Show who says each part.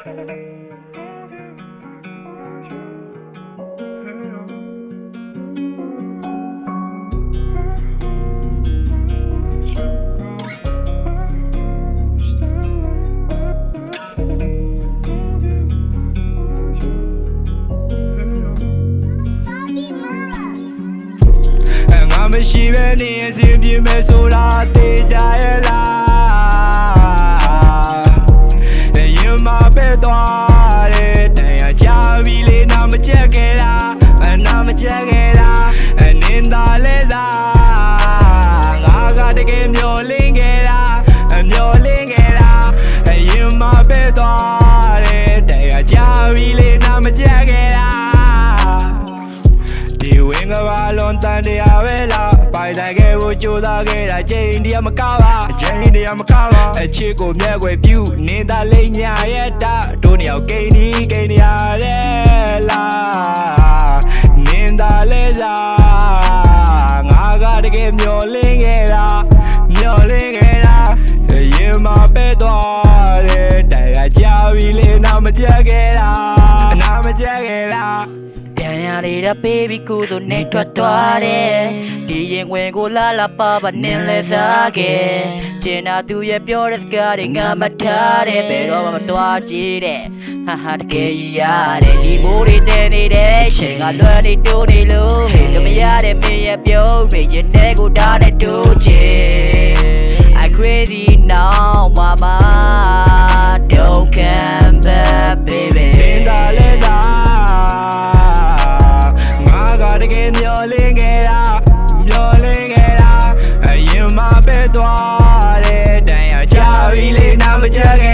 Speaker 1: ငါမရှိပဲနေရင်စင်ပြင်းမဲ့ဆိုတာ မချက်ခဲ့တာဒီဝင်းကဘာလုံးတန်တရားပဲလားပိုင်ဆိုင်ခဲ့ဖို့ကြိုးစားခဲ့တာချိန်တရားမကပါချိန်တရားမကပါအချစ်ကိုမျက်ွယ်ပြူနေတာလိမ့်ညာရဲ့တာတို့နှစ်ယောက်ဂိမ်းဒီဂိမ်းရရဲ့လားနင်းတာလဲစားငါကတကယ်မျောလင်းခဲ့တာမျောလင်းခဲ့ ပြန်
Speaker 2: ရတဲ့ပေးပြီးကိုသူနေထွက်သွားတယ်ဒီရင်ဝင်ကိုလာလာပါပါနင်းလဲစားခဲ့ကျင်နာသူရဲ့ပြောတဲ့စကားတွေငါမထားတဲ့ဘယ်တော့မှမသွားကြည့်တဲ့ဟာဟာတကယ်ရတယ်ဒီမိုးတွေတဲနေတဲ့ရှင်ကလွယ်နေတိုးနေလို့ဟေ့မရတဲ့မင်းရဲ့ပြုံးပဲရင်ထဲကိုဓာတ်နဲ့တိုးချင်
Speaker 1: တာ